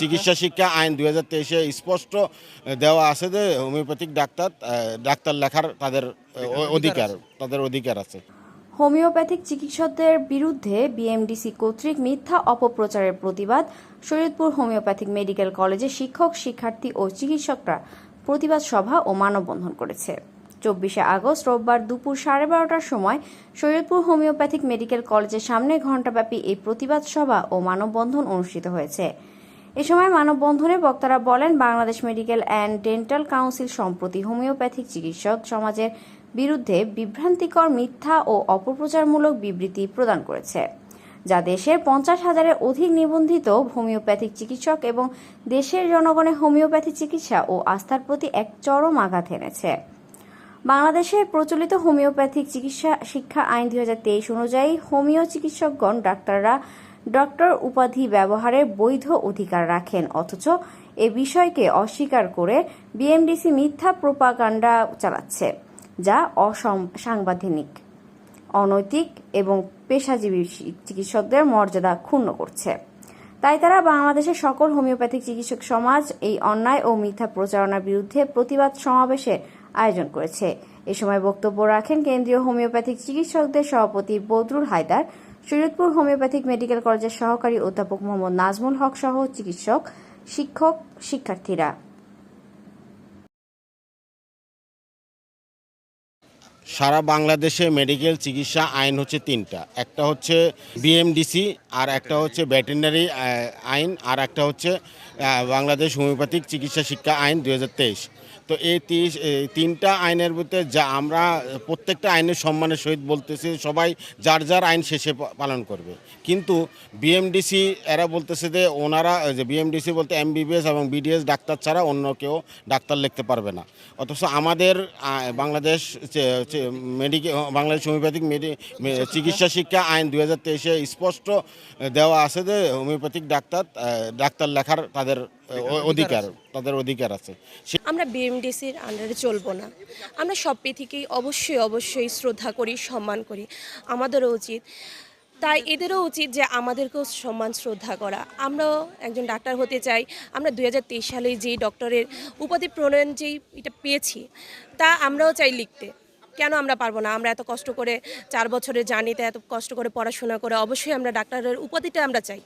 চিকিৎসা শিক্ষা আইন দুই হাজার তেইশে স্পষ্ট দেওয়া আছে যে হোমিওপ্যাথিক ডাক্তার ডাক্তার লেখার তাদের অধিকার তাদের অধিকার আছে। হোমিওপ্যাথিক চিকিৎসকদের বিরুদ্ধে বিএমডিসি কর্তৃক মিথ্যা অপপ্রচারের প্রতিবাদ শরীয়তপুর হোমিওপ্যাথিক মেডিকেল কলেজে শিক্ষক শিক্ষার্থী ও চিকিৎসকরা প্রতিবাদ সভা ও মানববন্ধন করেছে। চব্বিশে আগস্ট রোববার দুপুর সাড়ে বারোটার সময় শরীয়তপুর হোমিওপ্যাথিক মেডিকেল কলেজের সামনে ঘণ্টাব্যাপী এই প্রতিবাদ সভা ও মানববন্ধন অনুষ্ঠিত হয়েছে। এ সময় মানববন্ধনে বক্তারা বলেন, Bangladesh medical and dental council সম্প্রতি হোমিওপ্যাথিক চিকিৎসক সমাজের বিরুদ্ধে বিভ্রান্তিকর মিথ্যা ও অপপ্রচারমূলক বিবৃতি প্রদান করেছে, যা দেশের পঞ্চাশ হাজারের অধিক নিবন্ধিত হোমিওপ্যাথিক চিকিৎসক এবং দেশের জনগণের হোমিওপ্যাথি চিকিৎসা ও আস্থার প্রতি এক চরম আঘাত এনেছে। বাংলাদেশে প্রচলিত হোমিওপ্যাথিক চিকিৎসা শিক্ষা আইন দুই হাজার তেইশ অনুযায়ী হোমিও চিকিৎসকগণ ডাক্তাররা ডক্টর উপাধি ব্যবহারের বৈধ অধিকার রাখেন, অথচ এ বিষয়কে অস্বীকার করে বিএমডিসি মিথ্যা প্রোপাগান্ডা চালাচ্ছে, যা অসম অসাংবিধানিক অনৈতিক এবং পেশাজীবী চিকিৎসকদের মর্যাদা ক্ষুণ্ণ করছে। তাই তারা বাংলাদেশের সকল হোমিওপ্যাথিক চিকিৎসক সমাজ এই অন্যায় ও মিথ্যা প্রচারণার বিরুদ্ধে প্রতিবাদ সমাবেশের আয়োজন করেছে। এ সময় বক্তব্য রাখেন কেন্দ্রীয় হোমিওপ্যাথিক চিকিৎসকদের সভাপতি বদরুল হায়দার শরীয়তপুর হোমিওপ্যাথিক মেডিকেল কলেজের সহকারী অধ্যাপক মোহাম্মদ নাজমুল হক সহ চিকিৎসক শিক্ষক শিক্ষার্থীরা। সারা বাংলাদেশে মেডিকেল চিকিৎসা আইন হচ্ছে তিনটা। একটা হচ্ছে বিএমডিসি আর একটা হচ্ছে ভেটেরিনারি আইন আর একটা হচ্ছে বাংলাদেশ হোমিওপ্যাথিক চিকিৎসা শিক্ষা আইন দু হাজার তেইশ। তো এই তিনটা আইনের মধ্যে যা আমরা প্রত্যেকটা আইনের সম্মানের সহিত বলতেছি, সবাই যার যার আইন শেষে পালন করবে। কিন্তু বিএমডিসি এরা বলতেছে যে ওনারা যে বিএমডিসি বলতে এমবিবিএস এবং বিডিএস ডাক্তার ছাড়া অন্য কেউ ডাক্তার লিখতে পারবে না। অথচ আমাদের বাংলাদেশ মেডিকেল বাংলাদেশ হোমিওপ্যাথিক মেডি- চিকিৎসা শিক্ষা আইন দুই হাজার তেইশে স্পষ্ট দেওয়া আছে যে হোমিওপ্যাথিক ডাক্তার ডাক্তার লেখার তাদের অধিকার তাদের অধিকার আছে। সে- আমরা বিএমডিসির আন্ডারে চলবো না। আমরা সব থেকেই অবশ্যই অবশ্যই শ্রদ্ধা করি সম্মান করি। আমাদেরও উচিত। তাই এদেরও উচিত যে আমাদেরকেও সম্মান শ্রদ্ধা করা। আমরাও একজন ডাক্তার হতে চাই। আমরা দুই হাজার তেইশ সালে যেই ডক্টরের উপাধি প্রণয়ন যেই এটা পেয়েছি তা আমরাও চাই লিখতে। কেন আমরা পারব না? আমরা এত কষ্ট করে চার বছরের জার্নিতে এত কষ্ট করে পড়াশোনা করে অবশ্যই আমরা ডাক্তারের উপাধিটা আমরা চাই।